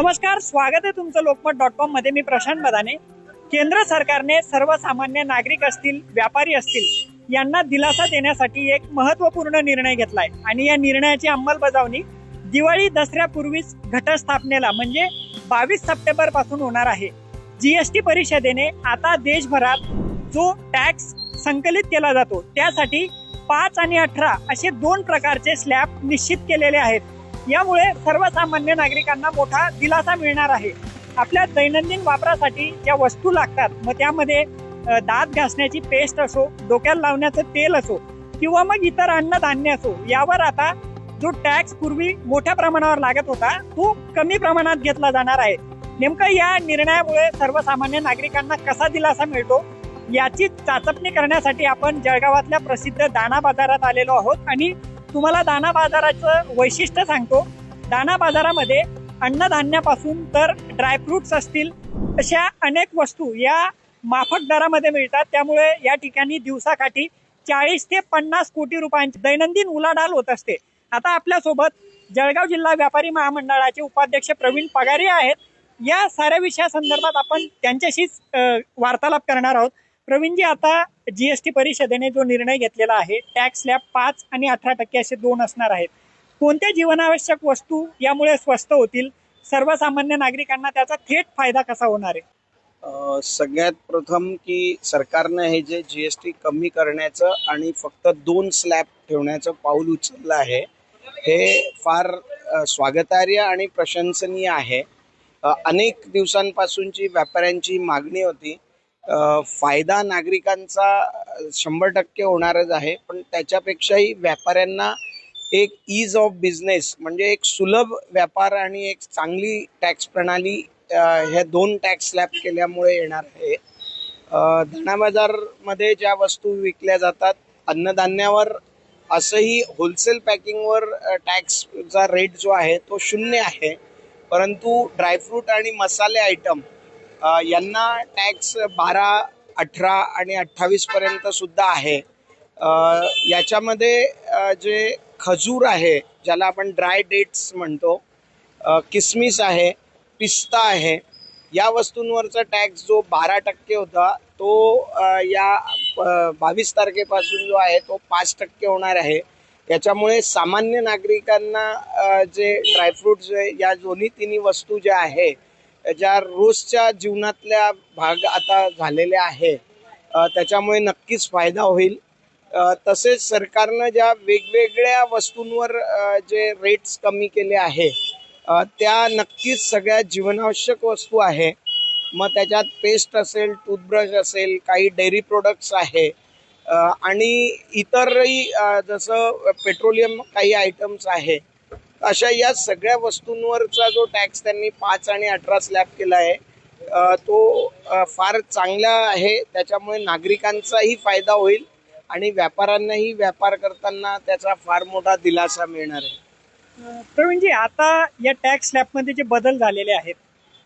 नमस्कार स्वागत आहे तुमचं लोकमत डॉट कॉममध्ये. मी प्रशांत बदाने. केंद्र सरकारने सर्वसामान्य नागरिक असतील व्यापारी असतील यांना दिलासा देण्यासाठी एक महत्त्वपूर्ण निर्णय घेतलाय. आणि या निर्णयाची अंमलबजावणी दिवाळी दसऱ्यापूर्वीच घटस्थापनेला म्हणजे बावीस सप्टेंबरपासून होणार आहे. जीएसटी परिषदेने आता देशभरात जो टॅक्स संकलित केला जातो त्यासाठी पाच आणि अठरा असे दोन प्रकारचे स्लॅब निश्चित केलेले आहेत. यामुळे सर्वसामान्य नागरिकांना मोठा दिलासा मिळणार आहे. आपल्या दैनंदिन वापरासाठी ज्या वस्तू लागतात मग त्यामध्ये दात घासण्याची पेस्ट असो डोक्याला लावण्याचं तेल असो किंवा मग इतर अन्नधान्य असो यावर आता जो टॅक्स पूर्वी मोठ्या प्रमाणावर लागत होता तो कमी प्रमाणात घेतला जाणार आहे. नेमकं या निर्णयामुळे सर्वसामान्य नागरिकांना कसा दिलासा मिळतो याची चाचपणी करण्यासाठी आपण जळगावातल्या प्रसिद्ध दाणा बाजारात आलेलो आहोत आणि तुम्हाला दाना बाजाराचं वैशिष्ट्य सांगतो. दाना बाजारामध्ये अन्नधान्यापासून तर ड्रायफ्रुट्स असतील अशा अनेक वस्तू या माफक दरामध्ये मिळतात. त्यामुळे या ठिकाणी दिवसाकाठी चाळीस ते पन्नास कोटी रुपयांची दैनंदिन उलाढाल होत असते. आता आपल्यासोबत जळगाव जिल्हा व्यापारी महामंडळाचे उपाध्यक्ष प्रवीण पगारे आहेत. या साऱ्या विषयासंदर्भात आपण त्यांच्याशीच वार्तालाप करणार आहोत. प्रवीणजी आता जीएसटी परिषदेने जो निर्णय घेतलेला आहे टॅक्स स्लॅब पाच आणि अठरा टक्के असे दोन असणार आहेत. कोणत्या जीवनावश्यक वस्तू यामुळे स्वस्त होतील? सर्वसामान्य नागरिकांना त्याचा थेट फायदा कसा होणार आहे? सगळ्यात प्रथम की सरकारनं हे जे जी एस टी कमी करण्याचं आणि फक्त दोन स्लॅब ठेवण्याचं पाऊल उचललं आहे हे फार स्वागतार्य आणि प्रशंसनीय आहे. अनेक दिवसांपासूनची व्यापाऱ्यांची मागणी होती फायदा नागरिकांचा शंभर टक्के होणारच आहे पण त्याच्यापेक्षाही व्यापाऱ्यांना एक ईज ऑफ बिझनेस म्हणजे एक सुलभ व्यापार आणि एक चांगली टॅक्स प्रणाली ह्या दोन टॅक्स स्लॅब केल्यामुळे येणार आहे. अ, धना बाजारमध्ये ज्या वस्तू विकल्या जातात अन्नधान्यावर असंही होलसेल पॅकिंगवर टॅक्सचा रेट जो आहे तो शून्य आहे परंतु ड्रायफ्रूट आणि मसाले आयटम यांना टॅक्स बारा अठरा आणि अठ्ठावीस पर्यंत सुद्धा आहे. याच्यामध्ये जे खजूर आहे ज्याला आपण ड्राय डेट्स म्हणतो किसमिस आहे पिस्ता आहे या वस्तूंवरचा टॅक्स जो बारा टक्के होता तो या बावीस तारखेपासून जो आहे तो पाच टक्के होणार आहे. याच्यामुळे सामान्य नागरिकांना जे ड्रायफ्रूट्स या दोन्ही तिन्ही वस्तू ज्या आहे ज्या रोजच्या जीवनातल्या भाग आता झालेल्या आहे त्याच्यामुळे नक्कीच फायदा होईल. तसेच सरकारनं ज्या वेगवेगळ्या वस्तूंवर जे रेट्स कमी केले आहे त्या नक्कीच सगळ्या जीवनावश्यक वस्तू आहे. मग त्याच्यात पेस्ट असेल टूथब्रश असेल काही डेअरी प्रोडक्ट्स आहे आणि इतरही जसं पेट्रोलियम काही आयटम्स आहे अशा या सगळ्या वस्तूंवरचा जो टॅक्स त्यांनी पाच आणि अठरा स्लॅब केला आहे तो फार चांगला आहे. त्याच्यामुळे नागरिकांचाही फायदा होईल आणि व्यापाऱ्यांनाही व्यापार करताना त्याचा फार मोठा दिलासा मिळणार आहे. तर प्रवीणजी आता या टॅक्स स्लॅबमध्ये जे बदल झालेले आहेत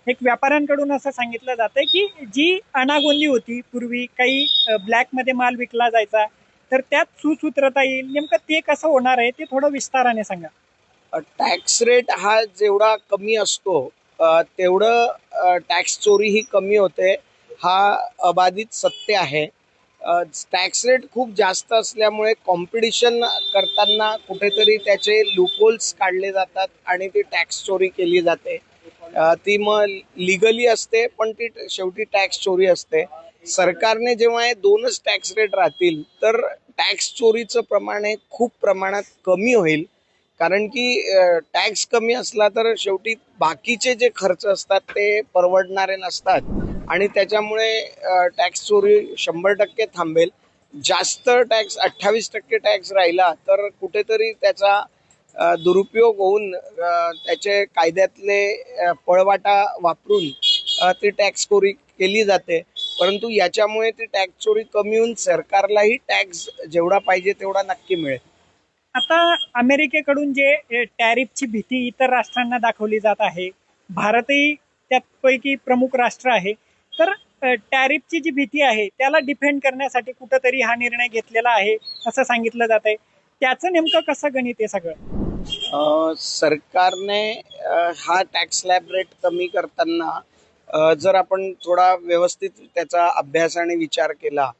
एक व्यापाऱ्यांकडून असं सांगितलं जातं की जी अनागोंदी होती पूर्वी काही ब्लॅकमध्ये माल विकला जायचा तर त्यात सुसूत्रता येईल. नेमकं ते कसं होणार आहे ते थोडं विस्ताराने सांगा. टॅक्स रेट हा जेवढा कमी असतो तेवढं टॅक्स चोरी ही कमी होते. हा अबाधित सत्य आहे. टॅक्स रेट खूप जास्त असल्यामुळे कॉम्पिटिशन करताना कुठेतरी त्याचे लुपोल्स काढले जातात आणि ती टॅक्स चोरी केली जाते. ती मग लिगली असते पण ती शेवटी टॅक्स चोरी असते. सरकारने जेव्हा हे दोनच टॅक्स रेट राहतील तर टॅक्स चोरीचं प्रमाण हे खूप प्रमाणात कमी होईल. कारण की टॅक्स कमी असला तर शेवटी बाकीचे जे खर्च असतात ते परवडणारे नसतात. आणि त्याच्यामुळे टॅक्स चोरी शंभर टक्के थांबेल. जास्त टॅक्स अठ्ठावीस टक्के टॅक्स राहिला तर कुठेतरी त्याचा दुरुपयोग होऊन त्याचे कायद्यातले पळवाटा वापरून ती टॅक्स चोरी केली जाते. परंतु याच्यामुळे ती टॅक्स चोरी कमी होऊन सरकारलाही टॅक्स जेवढा पाहिजे तेवढा नक्की मिळेल. आता अमेरिकेकडून जे टॅरिफची भीती इतर राष्ट्रांना दाखवली जात आहे भारतही त्यापैकी प्रमुख राष्ट्र आहे तर टॅरिफची जी भीती आहे त्याला डिफेंड करण्यासाठी कुठंतरी हा निर्णय घेतलेला आहे असं सांगितलं जात आहे. त्याचं नेमकं कसं गणित आहे सगळं? सरकारने हा टॅक्स स्लॅब रेट कमी करताना जर आपण थोडा व्यवस्थित त्याचा अभ्यास आणि विचार केला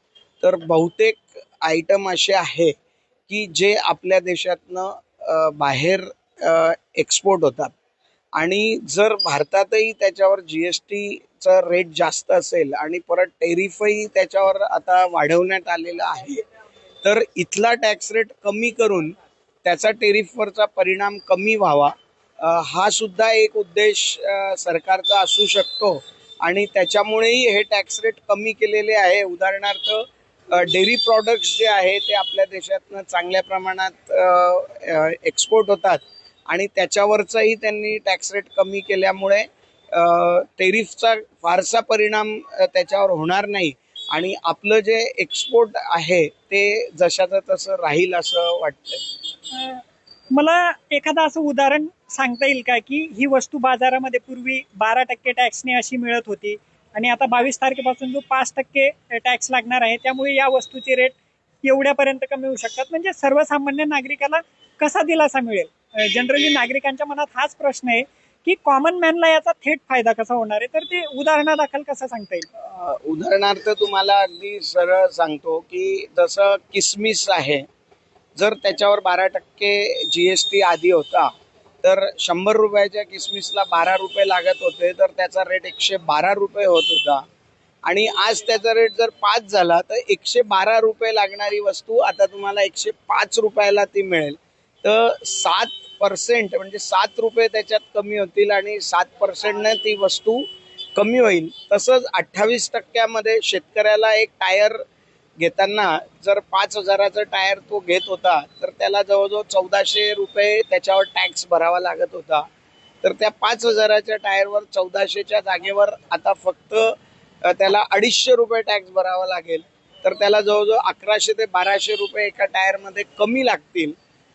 तर बहुतेक आयटम असे आहे की जे आपल्या देशातनं बाहेर एक्सपोर्ट होतात. आणि जर भारतातही त्याच्यावर जी एस टीचा रेट जास्त असेल आणि परत टेरिफही त्याच्यावर आता वाढवण्यात आलेलं आहे तर इथला टॅक्स रेट कमी करून त्याचा टेरिफवरचा परिणाम कमी व्हावा हा सुद्धा एक उद्देश सरकारचा असू शकतो. आणि त्याच्यामुळेही हे टॅक्स रेट कमी केलेले आहे. उदाहरणार्थ डेअरी प्रॉडक्ट्स जे आहे ते आपल्या देशातनं चांगल्या प्रमाणात एक्सपोर्ट होतात. आणि त्याच्यावरचाही त्यांनी टॅक्स रेट कमी केल्यामुळे टेरिफचा फारसा परिणाम त्याच्यावर होणार नाही. आणि आपलं जे एक्सपोर्ट आहे ते जशाचं तसं राहील असं वाटतंय. मला एखादं असं उदाहरण सांगता येईल का? की ही वस्तू बाजारामध्ये पूर्वी बारा टक्के टॅक्सने अशी मिळत होती. आणि आता बावीस तारखेपासून जो पाच टक्के टॅक्स लागणार आहे त्यामुळे या वस्तूचे रेट एवढ्यापर्यंत कमी होऊ शकतात. म्हणजे सर्वसामान्य नागरिकाला कसा दिलासा मिळेल? जनरली नागरिकांच्या मनात हाच प्रश्न आहे की कॉमन मॅनला याचा थेट फायदा कसा होणार आहे? तर ते उदाहरणादाखल कसं सांगता येईल? उदाहरणार्थ तुम्हाला अगदी सरळ सांगतो की जसं किसमिस आहे जर त्याच्यावर बारा टक्के जी एस टी आधी होता तर शंभर रुपयाच्या किसमिसला बारा रुपये लागत होते तर त्याचा रेट एकशे बारा रुपये होत होता. आणि आज त्याचा रेट जर पाच झाला तर एकशे बारा रुपये लागणारी वस्तू आता तुम्हाला एकशे पाच रुपयाला ती मिळेल. तर सात पर्सेंट म्हणजे सात रुपये त्याच्यात कमी होतील आणि सात पर्सेंटने ती वस्तू कमी होईल. तसंच अठ्ठावीस टक्क्यामध्ये शेतकऱ्याला एक टायर घेताना जर पाच हजाराचा टायर तो घेत होता तर त्याला जवळजवळ चौदाशे रुपये त्याच्यावर टॅक्स भरावा लागत होता. तर त्या पाच हजाराच्या टायरवर चौदाशेच्या जागेवर आता फक्त त्याला अडीचशे रुपये टॅक्स भरावा लागेल. तर त्याला जवळजवळ अकराशे ते बाराशे रुपये एका टायरमध्ये कमी लागतील.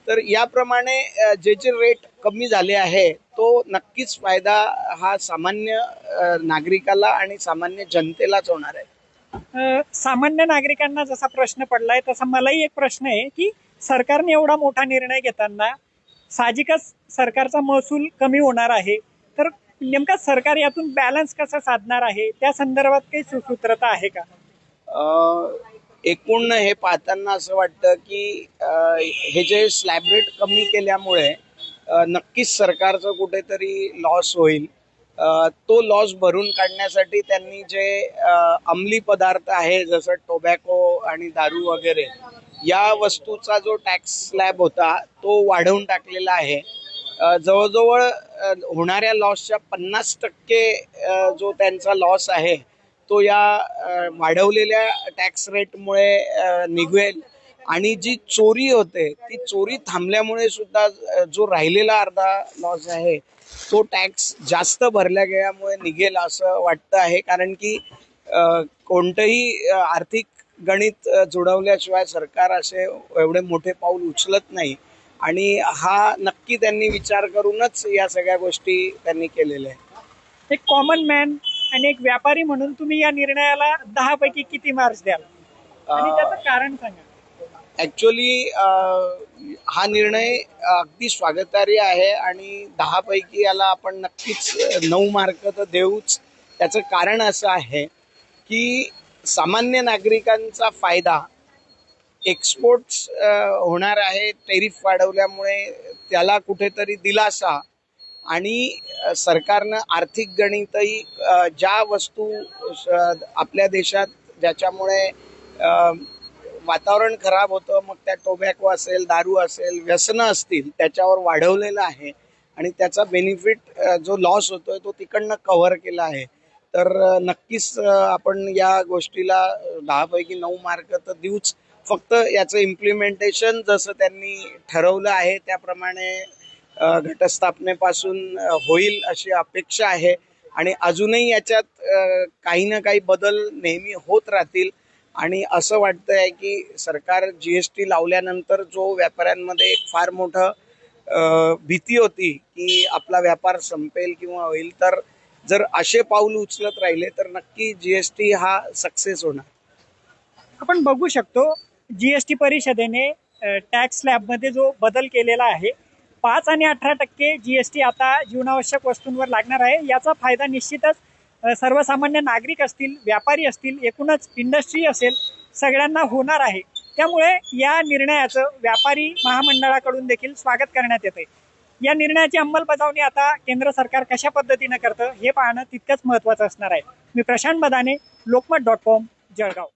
तर याप्रमाणे जे जे रेट कमी झाले आहे तो नक्कीच फायदा हा सामान्य नागरिकाला आणि सामान्य जनतेलाच होणार आहे. सामान्य नागरिकांना जसा प्रश्न पडलाय तसा मलाही एक प्रश्न आहे की सरकारने एवढा मोठा निर्णय घेताना साहजिकच सरकारचा महसूल कमी होणार आहे. तर नेमका सरकार यातून बॅलन्स कसा साधणार आहे? त्या संदर्भात काही सुसूत्रता आहे का? एकूण हे पाहताना असं वाटतं की हे जे स्लॅब रेट कमी केल्यामुळे नक्कीच सरकारचं कुठेतरी लॉस होईल. तो लॉस भरून काढण्यासाठी त्यांनी जे अंमली पदार्थ आहे जसं टोबॅको आणि दारू वगैरे या वस्तूचा जो टॅक्स स्लॅब होता तो वाढवून टाकलेला आहे. जवळजवळ होणाऱ्या लॉसच्या पन्नास टक्के जो त्यांचा लॉस आहे तो या वाढवलेल्या टॅक्स रेटमुळे निघेल. आणि जी चोरी होते ती चोरी थांबल्यामुळे सुद्धा जो राहिलेला अर्धा लॉस आहे तो टॅक्स जास्त भरल्या गेल्यामुळे निघेल असं वाटतं आहे. कारण की कोणतंही आर्थिक गणित अ, जुळवल्याशिवाय सरकार असे एवढे मोठे पाऊल उचलत नाही. आणि हा नक्की त्यांनी विचार करूनच या सगळ्या गोष्टी त्यांनी केलेल्या आहेत. एक कॉमन मॅन आणि एक व्यापारी म्हणून तुम्ही या निर्णयाला दहा पैकी किती मार्क्स द्याल? आणि त्याचं कारण सांगा. ॲक्च्युली हा निर्णय अगदी स्वागतार्ह आहे आणि दहापैकी याला आपण नक्कीच नऊ मार्क तर देऊच. त्याचं कारण असं आहे की सामान्य नागरिकांचा फायदा एक्सपोर्ट्स होणार आहे टेरिफ वाढवल्यामुळे त्याला कुठेतरी दिलासा आणि सरकारनं आर्थिक गणितही ज्या वस्तू आपल्या देशात ज्याच्यामुळे वातावरण खराब होतं मग त्या टोबॅको असेल दारू असेल व्यसनं असतील त्याच्यावर वाढवलेलं आहे. आणि त्याचा बेनिफिट जो लॉस होतोय तो तिकडनं कव्हर केला आहे. तर नक्कीच आपण या गोष्टीला दहापैकी नऊ मार्क तर देऊच. फक्त याचं इम्प्लिमेंटेशन जसं त्यांनी ठरवलं आहे त्याप्रमाणे घटस्थापनेपासून होईल अशी अपेक्षा आहे. आणि अजूनही याच्यात काही ना काही बदल नेहमी होत राहतील. आणि असं वाटतंय की सरकार जी एस टी लावल्यानंतर जो व्यापाऱ्यांमध्ये एक फार मोठं भीती होती की आपला व्यापार संपेल किंवा होईल तर जर असे पाऊल उचलत राहिले तर नक्की जी एस टी हा सक्सेस होणार. आपण बघू शकतो जी एस टी परिषदेने टॅक्स स्लॅबमध्ये जो बदल केलेला आहे पाच आणि अठरा टक्के जी एस टी आता जीवनावश्यक वस्तूंवर लागणार आहे याचा फायदा निश्चितच सर्वसामान्य नागरिक असतील व्यापारी असतील एकूणच इंडस्ट्री असेल सगळ्यांना होणार आहे. त्यामुळे या निर्णयाचं व्यापारी महामंडळाकडून देखील स्वागत करण्यात येते या निर्णयाची अंमलबजावणी आता केंद्र सरकार कशा पद्धतीनं करतं हे पाहणं तितकंच महत्त्वाचं असणार आहे. मी प्रशांत मदाने लोकमत डॉट कॉम जळगाव.